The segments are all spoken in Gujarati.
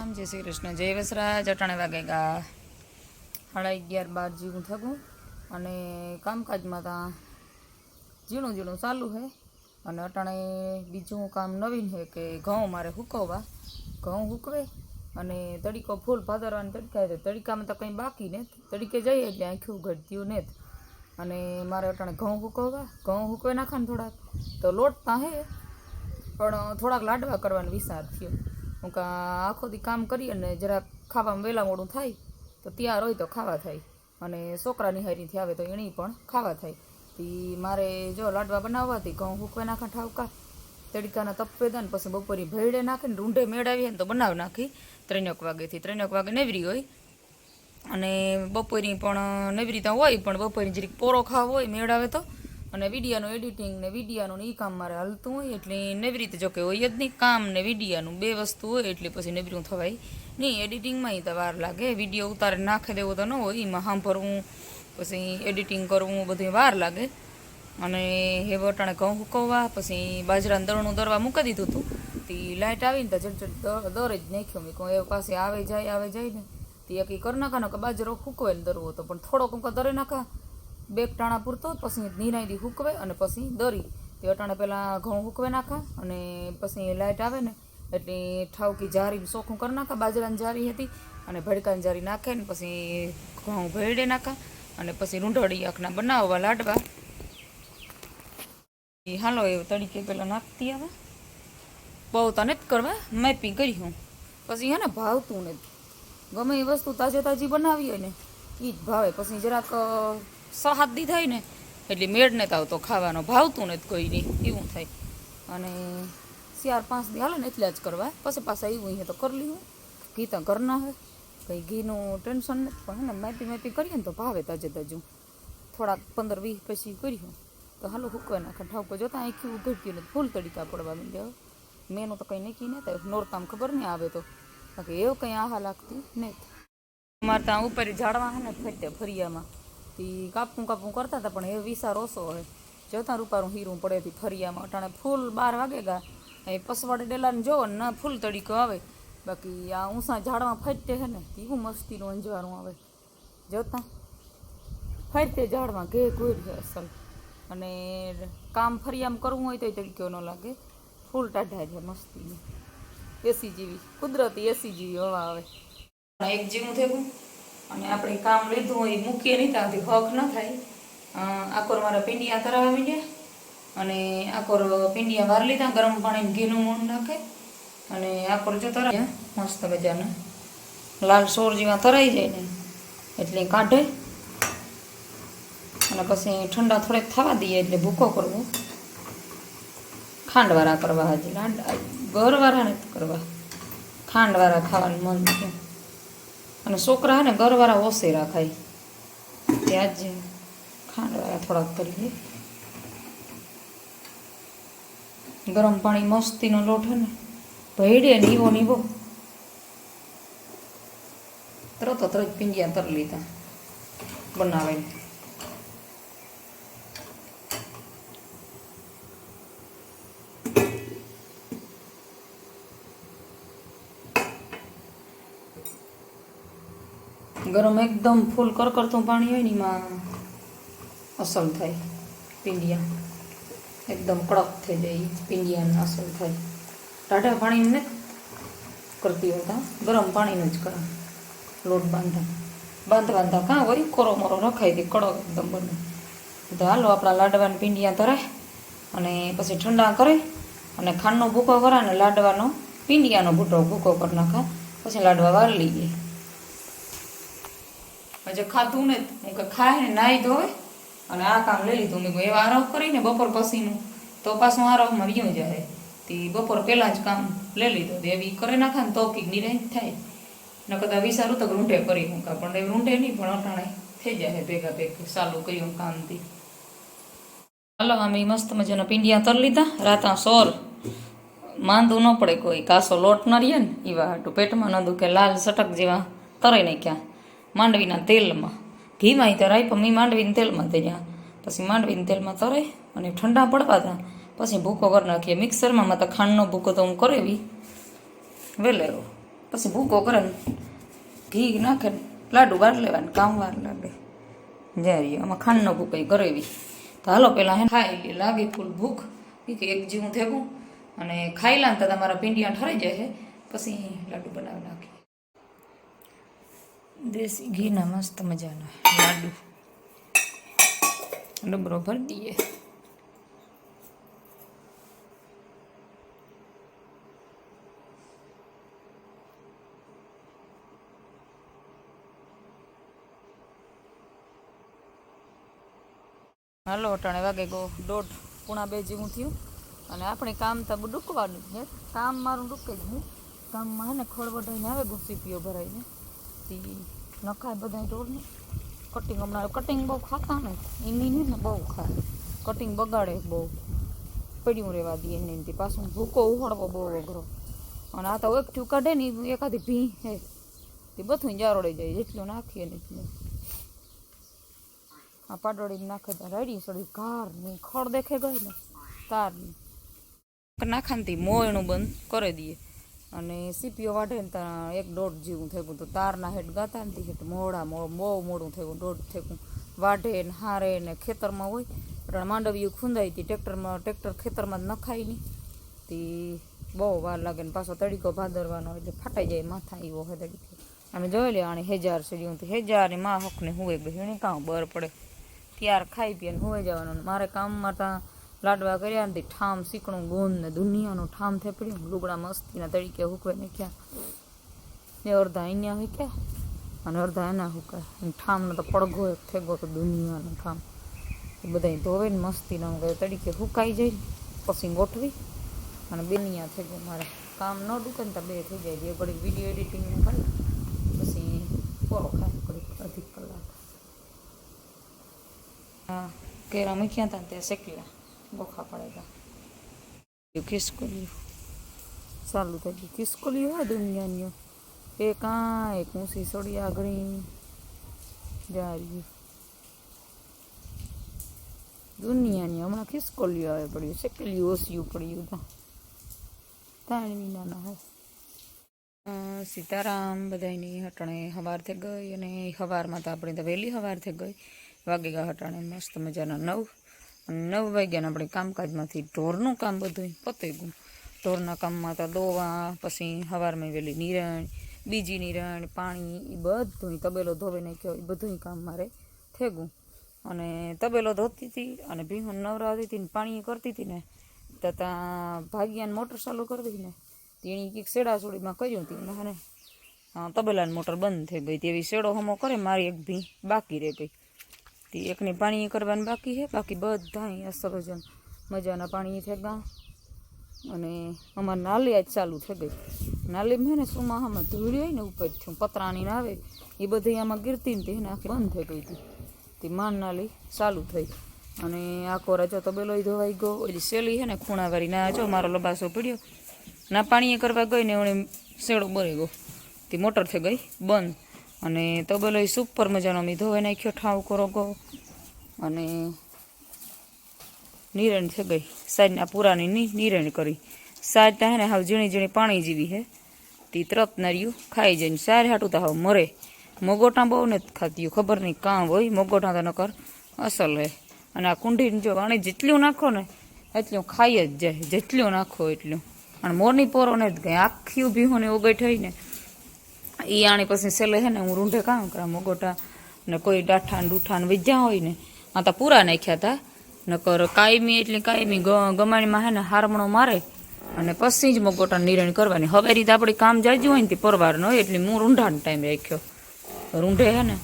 રામ જય શ્રી કૃષ્ણ. જય વસરાજ, અટાણે વાગે ગા. સાડા અગિયાર બાર જેવું થયું અને કામકાજમાં ત્યાં ઝીણું ઝીણું ચાલુ છે અને અટાણે બીજું કામ નવીન છે કે ઘઉં મારે હુકવવા. ઘઉં હુકવે અને તડીકો ફૂલ ભાદરવાની તડકા છે તડકામાં તો કંઈ બાકી ને તડીકે જઈએ એટલે આંખ્યું ઘટ્યું ને અને મારે અટાણે ઘઉં હુકવવા. ઘઉં હુકવી નાખવાનું થોડાક. તો લોટ ત્યાં હે, પણ થોડાક લાડવા કરવાનો વિચાર થયો. હું કા આખો દી કામ કરી અને જરાક ખાવામાં વહેલા મોડું થાય, તો તૈયાર હોય તો ખાવા થાય. અને છોકરા નિહારીથી આવે તો એની પણ ખાવા થાય. તી મારે જો લાડવા બનાવવાથી ઘઉં હુકવે નાખા ઠાવકા, તડકાના તપે દે ને પછી બપોરે ભેળે નાખીને રૂંઢે મેળાવીએ ને તો બનાવી નાખી. ત્રણેક વાગેથી ત્રણેક વાગે નેવરી હોય. અને બપોરી પણ નેવરી તો હોય, પણ બપોરી જરીક પોરો ખાવો હોય મેળાવે તો અને વિડીયાનું એડિટિંગ ને વિડીયાનું એ કામ મારે હાલતું હોય એટલે નેવી રીતે જો કે હોય જ નહીં, કામ ને વિડીયાનું, બે વસ્તુ હોય એટલે પછી નેવરું થવાય નહીં. એડિટિંગમાં એ તો વાર લાગે. વીડિયો ઉતારે નાખી દેવો તો ન હોય, એમાં સાંભળવું, પછી એડિટિંગ કરવું બધું વાર લાગે. અને હે વટાણે ઘઉં હુકવવા, પછી બાજરાનું દરણું દરવા મૂકી દીધું હતું તે લાઇટ આવીને તો જટ દર જ નાખ્યો. મેં કહું એ પાસે આવે જાય આવે જાય ને. તે એક કરી નાખા કે બાજરો ફૂકવે ને દરવો હતો પણ થોડોક હું દરે નાખા. બે ટાણા પૂરતો, પછી નિરાયથી હુકવે અને પછી દરી. તે અટાણે પહેલાં ઘઉં હુકવે નાખે અને પછી લાઇટ આવે ને, એટલે ઠાવકી જારી ચોખ્ખું કરી નાખે, બાજરાની જારી હતી અને ભડકાની જારી નાખે ને પછી ઘઉં ભેળે નાખે અને પછી રૂંઢળી આંખના બનાવવા લાડવા. એ હાલો એ તરીકે પેલા નાખતી આવે. બહુ તને જ કરવા મેપી કરી હું. પછી હે ને ભાવતું નથી. ગમે એ વસ્તુ તાજે તાજી બનાવી હોય ને એ જ ભાવે. પછી જરાક અ, સ હાથ દી થાય ને એટલે મેળને આવતો ખાવાનો ભાવતું નથી કોઈ નહીં એવું થાય. અને ચાર પાંચ દી હાલે ને એટલે જ કરવા. પછી પાછા એવું અહીંયા તો કરી લીધું ઘી તો ઘરના હે કંઈ ઘીનું ટેન્શન નથી પણ એને ને મેપી મેપી કરીએ ને તો ભાવે તાજે તાજું. થોડાક પંદર વીસ પછી કર્યું તો હાલો હુકવા નાખે ઠાવકો જોતા આખી ઉઘડતી નથી ફૂલ તડીકા પડવા માંડ્યા મેનું તો કંઈ નક્કી નહીં થાય નોરતામ ખબર નહીં આવે તો. બાકી એવું કંઈ આહા લાગતી નહીં અમારે ત્યાં ઉપર ઝાડવા હે ને ફેટે ફરિયામાં. તી કાપું કાપું કરતા હતા, પણ એ વિસાર ઓછો હોય. જોતા રૂપારું હીરું પડે હતી ફરિયામાં. અટાણે ફૂલ બાર વાગે ગા. એ પસવાડે ડેલાને જોવો ને ફૂલ તડીકો આવે. બાકી આ ઊંસા ઝાડમાં ફટતે હે ને એવું મસ્તીનું અંજવારું આવે. જોતા? ફરતે ઝાડમાં ઘે ઘૂર અસલ. અને કામ ફરિયામ કરવું હોય તો તરીકે ન લાગે. ફૂલ ટાઢા છે મસ્તીની. એસી જેવી, કુદરતી એસી જેવી હવા આવે. એક જેવું થયું? અને આપણે કામ લીધું હોય મૂકીએ નહીં, ત્યાંથી હક ન થાય. આકોર મારા પીંડિયા કરાવી દે. અને આકોર પીંડિયા વાર લીધા, ગરમ પાણીમાં ઘીનું મૂળ નાખે. અને આકોર જો તરાય, મસ્ત મજાના. લાલ સોર જેવા તરાઈ જાય ને, એટલે કાઢે. અને પછી ઠંડા થોડેક થવા દઈએ, એટલે ભૂકો કરવો. ખાંડવાળા કરવા હજી. લાડ કરવા. ખાંડવાળા ખાવાનું મન છે. અને છોકરા હે ને ગરવાળા રાખાય ત્યાં જ ખાંડવાળા થોડાક કરીએ. ગરમ પાણી મસ્તીનો લોટ હે ને ભેડે નીવો નીવો. તરત તરત પીંડિયા તર લીધા, બનાવીને. ગરમ એકદમ ફૂલ કરકરતું પાણી હોય ને એમાં અસલ થાય, પીંડિયા. એકદમ કડક થઈ જાય પીંડિયાને અસલ થાય. ટાઢા પાણી ને કરતી હોતા ગરમ પાણીનું જ કરે. લોટ બાંધા. બાંધ બાંધા કાં હોય કોરો મોરો રખાય તે કડક એકદમ બને. તો હાલો આપણા લાડવાના પીંડિયા ધરાય અને પછી ઠંડા કરે અને ખાંડનો ભૂકો કરે અને લાડવાનો પીંડિયાનો ભૂટો ભૂકો કરી નાખા. પછી લાડવા વાર લઈએ હજે ખાધું ને હું કે ખાય ને નાહી ધોવે અને આ કામ લઈ લીધું. મેં એવા આરોહ કરીને બપોર પછીનું. તો પાછું આરોહમાં વ્યું જાય તે બપોર પહેલાં જ કામ લઈ લીધું. એવી કરી નાખે ને તો કંઈક નિરાય થાય. ન કદાચ વિચારું તો રૂંઢે કરી હું કા પણ એ રૂંઢે નહીં, પણ અટાણે થઈ જાય ભેગા ભેગ. ચાલુ કર્યું કામથી હાલો, અમે મસ્ત મજાના પીંડિયા તર લીધા. રાતા સોર માંદું ન પડે કોઈ. કાસો લોટ ન રહીએ ને એવા હાટું પેટમાં ન દુખે. લાલ સટક જેવા તરાઈ નાખ્યા. માંડવીના તેલમાં ઘીમાં તરાય પણ મેં માંડવીના તેલમાં તર્યા પછી માંડવીના તેલમાં તરાય અને ઠંડા પડવા હતા પછી ભૂકો કરી નાખીએ મિક્સરમાં માં તો ખાંડનો ભૂકો તો હું કરેવી વેલેરો પછી ભૂકો કરે ઘી નાખે લાડુ વાર લેવાને કામ વાર લાગે જાય આમાં ખાંડનો ભૂકો એ કરેવી તો હાલો પેલા હે ખાઈ લાગે ફૂલ ભૂખ એ કે એક જીવું થેગું અને ખાઈ લા ને તો તમારા પીંડિયા ઠરાઈ જાય છે પછી લાડુ બનાવી નાખીએ દેશી ઘીના મસ્ત મજાના. લાડુ. ડબરો ભરી દઈએ. હાલો, અટાણે વાગે ગો દોઢ, પૂણા બે જેવું થયું. અને આપણે કામ તો ડૂકવાનું છે. કામ મારું ડૂકે જ નહીં. કામમાં હે ને ખોળ વઢાઈને આવે ગો સીપીઓ ભરાઈને. તે નખાય બધા ઢોરને કટિંગ હમણાં કટિંગ બહુ ખાતા ને નહીં ને બહુ ખાય. કટિંગ બગાડે બહુ. પડ્યું રહેવા દે એને એમથી પાછું ભૂકો ઉહળવો બહુ અઘરો. અને આ તો એકઠું કાઢે ને એકાદી ભી હે. તે બધું જારોડે જાય, જેટલું નાખીએ ને એટલું. આ પાડોળી નાખે તો રડી સડી ઘારની. ખડ દેખે ગઈ ને, તારની. નાખાનથી મોયણું બંધ કરી દઈએ. અને સીપીઓ વાઢે ને ત્યાં એક દોઢ જેવું થયું તો. તારના હેઠ ગાતા ને હેઠ મોડા બહુ મોડું થયું, દોઢ થયું. વાઢે ને હારે ને ખેતરમાં હોય એટલે માંડવીયું ખૂંદાઈ હતી ટ્રેક્ટરમાં ટ્રેક્ટર ખેતરમાં જ નખાય નહીં તે બહુ વાર લાગે ને પાછો તડીકો ભાદરવાનો એટલે ફાટાઈ જાય, માથા એવો હોય તડીકો. અમે જોઈ લે આને હેજાર સીડ્યું તો હેજાર ને માં હકને ગઈ એને કાં બર પડે. ત્યાર ખાઈ પીને હુવે જવાનું. મારે કામમાં ત્યાં લાડવા કર્યા ને ઠામ સીકણું ગોંદ ને દુનિયાનું ઠામ થેપડ્યું લુગડા મસ્તીના તરીકે હુકવે નાખ્યા. ને અડધા અહીંયા હુક્યા અને અડધા એના હુકાય. ઠામનો તો પડઘો એક થેગો તો દુનિયાનો ઠામ. એ બધા ધોવે ને મસ્તીના હું તરીકે હુકાઈ જાય. પછી ગોઠવી અને બેનિયા થઈ ગયું મારે. કામ ન ડૂકે ને તો બે થઈ જાય. જે ઘડી વીડિયો એડિટિંગ કરે, પછી પૂરો ખાય ઘડી અધિક કલાક. હા કેરા મૂક્યા હતા ને ત્યાં શેકલા બોખા પડેલા ખિસકોલ્યું ચાલુ થઈ ગયું. ખિસકોલ્યું હોય દુનિયાની. એ કાં એક ઊંસી સોડી આગળી. જારી દુનિયાની હમણાં ખિસકોલ્યું આવે પડ્યું. શેકેલ્યું ઓસિયું પડ્યું તો. ત્રણ મહિનાના હોય સીતારામ બધાયની હટણે હવાર થઈ ગઈ અને હવારમાં તો આપણે તો વહેલી હવાર થઈ ગઈ. વાગે ગયા હટાણે મસ્ત મજાના નવ. નવ વાગ્યાને આપણે કામકાજમાંથી ઢોરનું કામ બધું પતી ગયું ઢોરના કામમાં તો દોવા, પછી હવારમાં વહેલી નિરણ, બીજી નિરણ, પાણી એ બધું તબેલો ધોવે નાખ્યો એ બધું કામ મારે થઈ ગયું અને તબેલો ધોતી હતી અને ભીહું નવરાવતી હતી ને પાણી કરતી હતી ને, તથા ભાગ્યાને મોટર ચાલુ કરવી ને, તેણી કંઈક સેડાસોડીમાં કર્યું હતી મને તબેલાની મોટર બંધ થઈ ગઈ તેવી શેડો હમો કરે, મારી એક ભી બાકી રહી ગઈ તે એકને પાણી કરવાની બાકી છે. બાકી બધા સરસ મજાના પાણી થઈ ગયા અને અમારે નાલી આજ ચાલુ થઈ ગઈ. નાલીમાં મેં ને સુમાહામાં ધૂળી હોય ને ઉપર છું. પતરાની આવે. એ બધી આમાં ગીરતી ને તેને આખી બંધ થઈ ગઈ હતી. તે માન નાલી ચાલુ થઈ. અને આખો રાજો બેલો ધોવાઈ ગયો. ઓલી સેલી છે ને ખૂણાવાળી, ના, જો મારો લબાસો પડ્યો. ના, પાણીએ કરવા ગઈ ને એણે શેડો બરી ગયો. તે મોટર થઈ ગઈ બંધ. અને તબેલો સુપર મજાનો મેં ધોવાઈ નાખ્યો ઠાવ કરો ગો અને નિરણ થઈ ગઈ. સાઈડના પૂરાની નિરણ કરી. ત્યાં હે ને હાવ ઝીણી ઝીણી પાણી જીવી હે. તી ત્રત નર્યું, ખાઈ જઈને સાર હાટું તો હાવ મરે. મોગોટા બહુ નથી ખાતી ખબર નહીં કાં હોય. મોગોટા તો નકર અસલ હે. અને આ કુંડીને જો પાણી જેટલું નાખો ને, એટલું ખાઈ જ જાય. જેટલું નાખો એટલું. અને મોરની પોરો ને જ ગઈ. આખી ઊભી હોને ઓગઈ થઈને એ આણી પછી સેલે છે ને હું રૂંઢે કામ કરા, મગોટા ને કોઈ ડાઠા ને ડૂઠા ને વિજ્યા હોય ને, આ તો પૂરા નાખ્યા હતા નકર કાયમી એટલે કાયમી ગમાણીમાં હે ને હારમણો મારે અને પછી જ મગોટા નિરણ કરવાની. હવે રીતે આપણે કામ જાજુ હોય ને તે પરવારનો હોય એટલે હું રૂંઢાનો ટાઈમ રાખ્યો. રૂંઢે હે ને,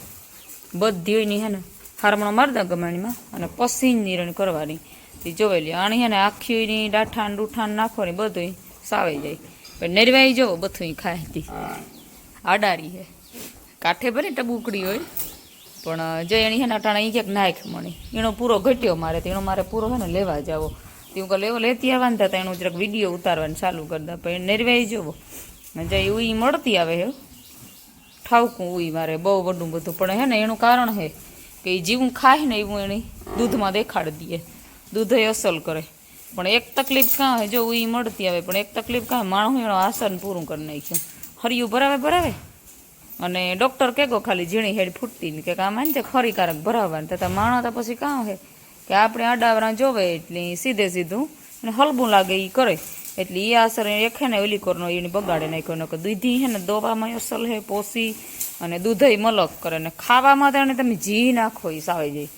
બધી હોયની હે ને હારમણો મારતા ગમાણીમાં અને પછી જ નિરણ કરવાની. તે જોવેલી આણી હે ને આખીની ડાઠા ડૂઠા નાખવાની બધું સાવાઈ જાય. પણ નરવાઈ જવો બધું ખાય તી. આડારી હે. કાંઠે ભલે ટબુકડી હોય, પણ જે એની હે અટાણા ઈ ક્યાંક નાખ મણી. એનો પૂરો ઘટ્યો મારે તો એનો મારે પૂરો હે ને લેવા જાવો. હું કહું, લેવો, લેતી આવવાનું હતા એનું જરાક વીડિયો ઉતારવાનું ચાલુ કરતા દે પણ નેરવાઈ જવો. જે ઉઈ મળતી આવે હે, ઠાવકું ઉઈ મારે બહુ વડું બધું. પણ હે ને એનું કારણ હે કે એ જીવું ખાય ને એવું એની દૂધમાં દેખાડી દઈએ. દૂધ અસલ કરે. પણ એક તકલીફ કાં હે? જો ઉઈ મળતી આવે, પણ એક તકલીફ કાં માણું એનો આસન પૂરું કરી નાખ્યું. હરિયું ભરાવે ભરાવે? અને ડૉક્ટર કે ગો ખાલી ઝીણી હેડ ફૂટતી ને કે આમ તે ખરીકારક ભરાવવાનું. તથા માણસ તો પછી કાં હે? કે આપણે આડાવરા જોવે એટલે સીધે સીધું અને હલબું લાગે એ કરે. એટલે એ અસર એક હે ને ઓલી કોરનો એને બગાડે નાખ્યો, નકર દૂધી હે ને દોવામાં અસલ હે પોસી અને દૂધય મલક કરે. ને ખાવામાં તો એને તમે જી નાખો એ સાવે જાય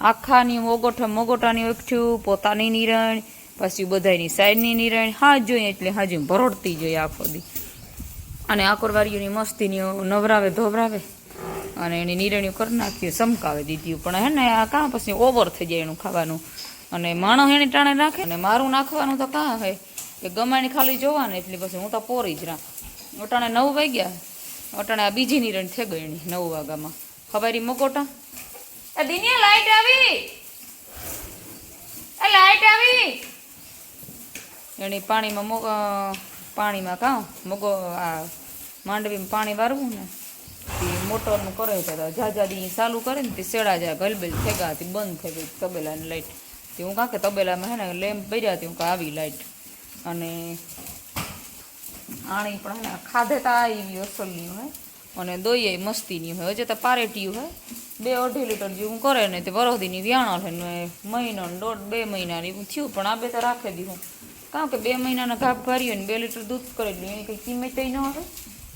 આખાની મોગોઠા, મોગોટાની એકઠ્યું પોતાની નિરણ, પછી બધાની સાઈડની નિરણ. હા જોઈએ એટલે હાજી ભરોડતી જોઈએ આખો દી અને આકોરવારીઓની મસ્તીની નવરાવે ધોવરાવે અને એની નિરણ્યું કરી નાખ્યું સમકાવે દીધું. પણ હે ને આ કાં પછી ઓવર થઈ જાય એનું ખાવાનું? અને માણસ એની ટાણે નાખે અને મારું નાખવાનું તો કાં હોય કે ગમાણી ખાલી જોવાને એટલે પછી હું તો પોરી જ રાખ. અટાણે નવ વાગ્યા અટાણે આ બીજી નિરણ થઈ ગઈ એની નવ વાગ્યામાં. ખબરી મકોટા એ દિનિયા લાઈટ આવી! એ લાઈટ આવી! એની પાણીમાં પાણીમાં કાં? મગો, આ માંડવીમાં પાણી વારવું ને? તે મોટરનું કરે છે તો જાજા દી ચાલુ કરે ને તે સેડા જાય ગલબેલ થેગા તે બંધ થઈ ગઈ તબેલાની લાઈટ. તે હું કાં કે તબેલામાં હે ને લેમ્પ પહેર્યા તે, હું કાં આવી લાઈટ. અને આણી પણ હે ખાધે તો આવી અસલની હોય. અને દોઈએ મસ્તીની હોય. હજે તો પારેટીયું હોય. બે અઢી લીટર જેવું કરે ને તે વરોધીની વ્યાણો છે ને મહિનો દોઢ, બે મહિનાની. થયું પણ આ બે તો રાખી દીધું કારણ કે બે મહિનાના ઘાપ ભર્યો ને બે લીટર દૂધ કરે એટલે એની કંઈ કિંમત ન આવે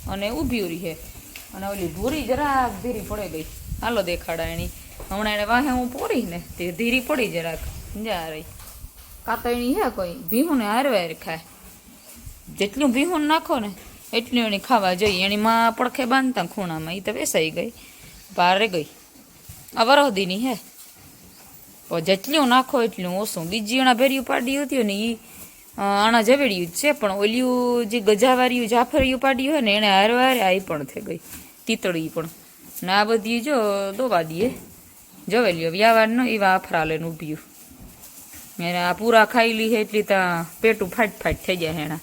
અને ઊભી રહી છે. અને ઓલી ભૂરી જરાક ધીરી પડે ગઈ. હાલો દેખાડા એની. હમણાં એને વાહે હું પોરી ને તે ધીરી પડી જરાક. જા રહી કાં એની હે કોઈ? ભીહું ને હારવે હાર ખાય. જેટલું ભીહું નાખો ને, એટલું એની ખાવા જોઈએ. એની માં પડખે બાંધતા ખૂણામાં એ તો વેસાઈ ગઈ. ભારે ગઈ. આ વરહદીની હે. જેટલું નાખો એટલું ઓછું. બીજી એના ભેર્યું પાડી હતી ને એ આણા જવેડ્યું જ છે, પણ ઓલિયું જે ગજાવાર્યું, જાફરિયું પાડ્યું હોય ને, એને હારે હારે આ પણ થઈ ગઈ. તીતળી પણ. ને આ બધી જો દોવા દઈએ. જવેલ્યો વ્યાવાર એ એવા આફરા લઈને ઊભ્યું એને આ પૂરા ખાઈ લી એટલી ત્યાં પેટું ફાટ ફાટ થઈ જાય એના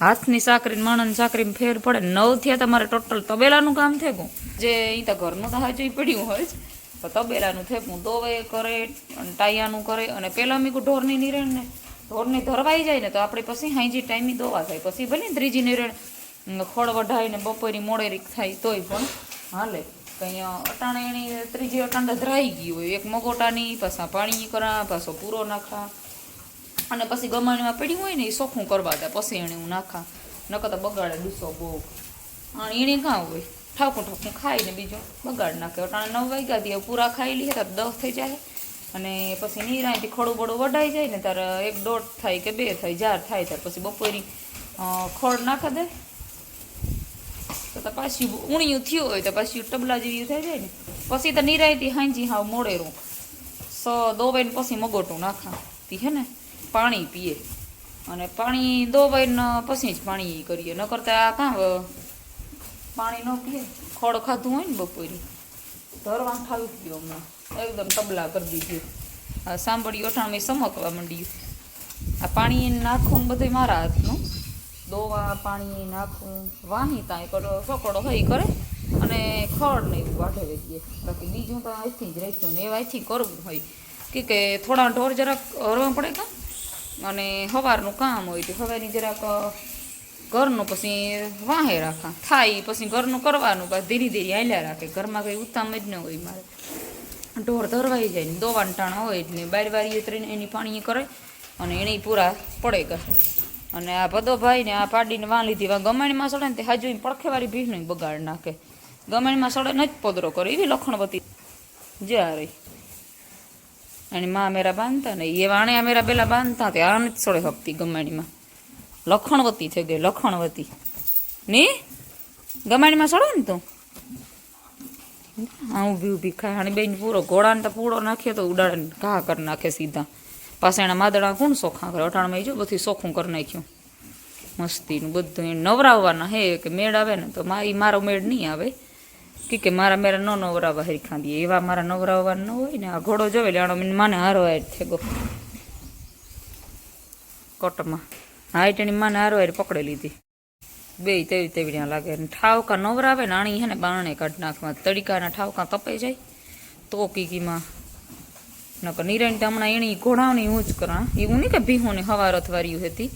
હાથની સાકરી માણસની સાકરીમાં ફેર પડે. નવ થયા તમારે ટોટલ તબેલાનું કામ થેગું. જે એ તો ઘરનું તો હાજુ પડ્યું હોય જ. તો તબેલાનું થેગું. દોવે કરે, અને ટાયાનું કરે, અને પેલા મીકું ઢોરની નિરણ ને ઢોરની ધરવાઈ જાય ને તો આપણે પછી હાઈજી ટાઈમે દોવા થાય. પછી ભલે ત્રીજી નિરેણ ખોળ વઢાઈને બપોરી મોડેરી થાય તોય પણ હાલે. કંઈ અટાણે એની ત્રીજી અટાણે ધરાઈ ગઈ હોય. એક મગોટાની, પાછા પાણી કરા, પાછો પૂરો નાખા. અને પછી ગમાણીમાં પડ્યું હોય ને એ સોખું કરવા દે. પછી એને હું નાખા. નકર તો બગાડે ડૂસો બહુ. અને એને કાં હોય? ઠાકું ઠાકું ખાઈને બીજું બગાડ નાખે. અટાણે નવ વાગ્યા દે પૂરા ખાઈ લીધા દસ થઈ જાય. અને પછી નીરાથી ખોડું બડું વઢાઈ જાય ને ત્યારે એક દોઢ થાય કે બે થાય, જાર થાય ત્યારે પછી બપોરી ખોળ નાખી દે. તો પાછી ઊણિયું થયું હોય તો પાછી ટબલા જેવી થઈ જાય ને. પછી તો નિરાયતી હાંજી હાવ મોડેરું. સ દોવાઈને પછી મગોટું નાખા તી હે ને, પાણી પીએ. અને પાણી દોવાઈને પછી જ પાણી કરીએ. ન કરતા આ કાં પાણી ન પીએ. ખોળ ખાધું હોય ને બપોરી. ધરવા ખાવી ગયો હમણાં. એકદમ તબલા કરી દીધું. આ સાંભળી અઠાણમાં સમકવા માંડ્યું. આ પાણી એને નાખવું ને બધું મારા હાથનું. દોવા, પાણી નાખવું વાહી ત્યાં કરો સકડો હોય કરે. અને ખડ ને એવું વાઢે વેચીએ બાકી બીજું તો અહીંથી જ રહીશું ને એ અહીંથી કરવું હોય. કે કે થોડા ઢોર જરાક હરવા પડે કાં? અને સવારનું કામ હોય તો સવારની જરાક ઘરનું પછી વાહે રાખા. થાય પછી ઘરનું કરવાનું પછી ધીરે ધીરે હાલ્યા રાખે. ઘરમાં કંઈ ઉત્તમ જ ન હોય મારે. ઢોર ધરવાઈ જાય ને દોવાન ટાણ હોય એટલે બાર બારી ઉતરીને એની પાણી કરે અને એને પૂરા પડે કરે અને આ ભદોભાઈ ને આ પાડીને વાં લીધી. વા ગમાણીમાં સડે ને તે હાજુ પડખેવાળી ભીનું બગાડ નાખે. ગમાણીમાં સડે ન જ પદરો કરે. એવી લખણવતી જ્યાં રહી. અને માં મેરા બાંધતા ને, એ વાણિયા મેરા પેલા બાંધતા તે આને જ સડે હકતી ગમાણીમાં. લખણવતી થઈ ગઈ લખણવતી. ની? ગમાણીમાં સડે ને તું? હા ઊભી ઊભી ખાય. અને બેન પૂરો ઘોડાને તો પૂળો નાખીએ તો ઉડાડીને ઘા કરી નાખે સીધા. પાછા એના માદડા કોણ સોખા કરે? અટાણમાં જો બધું સોખું કરી નાખ્યું. મસ્તીનું બધું એ નવરાવવાના હે કે મેળ આવે ને તો મા એ મારો મેળ નહીં આવે. કે કે મારા મેરા ન નવરાવા હરી ખાંદીએ એવા મારા નવરાવવાના ન હોય ને, આ ઘોડો જોવે એટલે આનો મને માને હારો હાર થેગો કોટમાં. હાઈટ એની માને હારો હાર પકડી લીધી. બે તેવી તેવી ત્યાં લાગે. અને ઠાવકા નવરાવે ને આણી હે ને કાઢી નાખવા. તડીકાના ઠાવકા તપે જાય. તો કીકીમાં. નકર નિરાણ હમણાં એની ઘોડાની હું જ કરા. એવું નહીં કે ભીહોને હવાર અથવાર્યું હતી.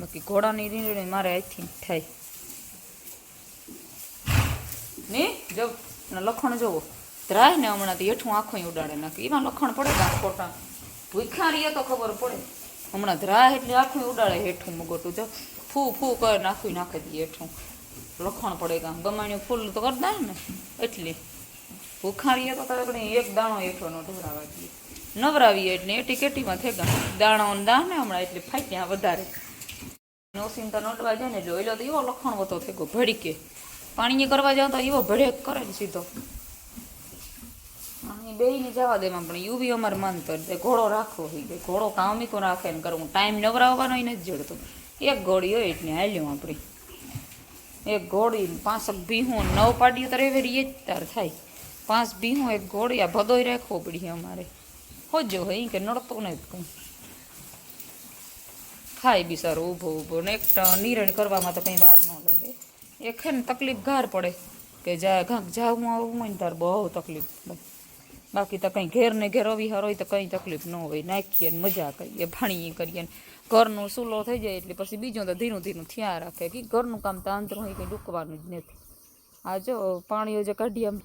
બાકી ઘોડાની નિરણ મારે અહીંથી થાય. ને જો લખણ જોવો. ધરાય ને હમણાં તો હેઠું આંખો ઉડાડે નાખે. એમાં લખણ પડે કાં ખોટા? ભૂખ્યા રહીએ તો ખબર પડે. હમણાં ધરાય એટલે આખું ઉડાડે હેઠું મગોટું. જો ફૂ ફૂ કરે નાખી નાખી દઈએ હેઠું. લખણ પડે કાં ગમાણ્યું ફૂલ તો કરતા ને. એટલી. ભૂખારીએ તો તારે એક દાણો હેઠો નો ઢોરાવા દઈએ. નવરાવીએ એટલે એટી કેટીમાં થઈ ગયા દાણો ને હમણાં એટલે ફાટ્યા વધારે. નોસીન તો નોટવા જાય ને એટલે ઓઈલો તો એવો લખણ વતો થઈ ગયો ભડીકે. પાણીએ કરવા જાવ તો એવો ભડેક કરે ને સીધો. બેયને જવા દેમાં પણ યુવી અમારે માનતર. તે ઘોડો રાખવો હોય. ઘોડો કામિકો રાખે ને કરું ટાઈમ નવરાવવાનો ય નથી જડતો. એક ઘોડી હોય એટલે હાલ્યું આપણી એક ઘોડી ને પાંચક ભીહું નવ પાડીએ તો રેવેરી એ જ તાર થાય. પાંચ ભીહું, એક ઘોડી આ ભદોય રાખવો પડી અમારે. હોજો હોય કે નડતો ને કંઈ ખાય બિચારો ઊભો ઊભો ને એક નિરણ કરવામાં તો કંઈ વાર ન લાગે. એક છે ને તકલીફ ગાર પડે કે જા ઘાક જાવું આવું હોય ને તાર બહુ તકલીફ પડે. બાકી તો કંઈ ઘેર ને ઘેર અવિહાર હોય તો કંઈ તકલીફ ન હોય. નાખીએ ને મજા કરીએ, ભાણીએ કરીએ ને ઘરનું સૂલો થઈ જાય એટલે પછી બીજું તો ધીરું ધીરું થયા રાખે. કે ઘરનું કામ તો આંતર હોય કંઈ ડૂકવાનું જ નથી. આ જો પાણીઓ જે કાઢીએ આમ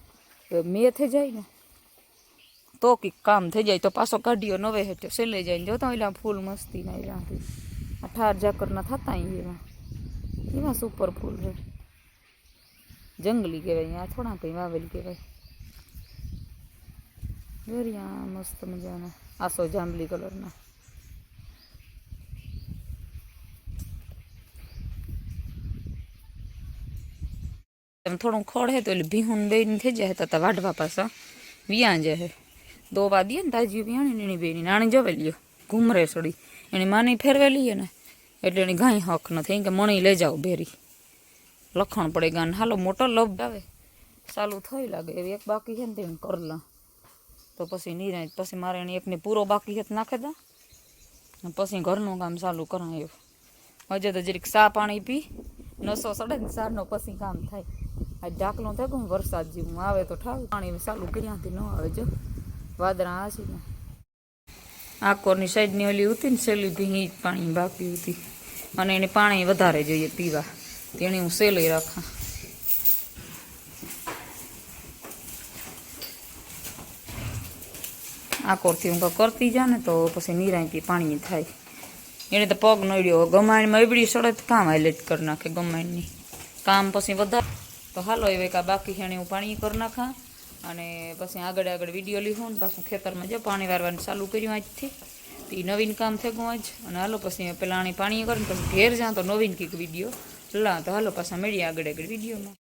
મેં થઈ જાય ને? તો કંઈક કામ થઈ જાય. તો પાછો કાઢ્યો નવે હેઠે સેલે જાય ને જોતા ઓલા ફૂલ મસ્તી ના એલા અઠાર ઝાકરના થતા એમાં એમાં સુપર ફૂલ છે. જંગલી કહેવાય, અહીંયા થોડા કંઈ વાવેલી કહેવાય. દરિયા મસ્ત મજાના. આસો જાંબલી કલરના. એમ થોડું ખોળ હે તો એટલે ભીહું બેન થઈ જાય તો વાઢવા પાછા. વિયા જાય દો વા દે ને તાજી વિયાણી એની બેની નાની જવે લ્યો. ઘૂમરે સડી. એની માની ફેરવેલી ને. એટલે એની ગાય હક નથી કે મણી લઈ જાઓ બેરી લખણ પડે ગાન. હાલો, મોટો લભ આવે ચાલુ થઈ લાગે. એવી એક બાકી છે ને તેને કરલા. તો પછી નિરાય, પછી મારે એને એકને પૂરો બાકી છે તો નાખે દા. પછી ઘરનું કામ ચાલુ કરાયું. હજે તો જરીક સા પાણી પી. નસો સડે ને સારનો પછી કામ થાય. આ ઢાકલો થાય કે વરસાદ જેવું આવે તો ઠાવ. પાણી ચાલુ કર્યાથી ન આવે જો. વાદળા આસી ને આકોરની સાઈડની ઓલી હતી ને સેલી ભીની જ પાણી બાકી હતી અને એને પાણી વધારે જોઈએ પીવા. તેની હું સેલી રાખા. આકોરથી હું કરતી જા ને તો પછી નિરાયથી પાણી થાય. એને તો પગ નડ્યો. ગમાણીમાં એવડી સડત કામ હાઇલાઇટ કરી નાખે ગમાણની. કામ પછી વધારે તો હાલો એવે કાં બાકી છે હું પાણી કરી નાખા અને પછી આગળ આગળ વીડિયો લીધો ને પાછું ખેતરમાં જો પાણી વારવાનું ચાલુ કર્યું આજથી. તો એ નવીન કામ થઈ ગયું આજ. અને હાલો, પછી પેલા પાણી કરીને પછી ઘેર જાઉં તો નવીન કંઈક વીડિયો. લા, તો હાલો, પાછા મળીએ આગળ આગળ વિડીયોમાં.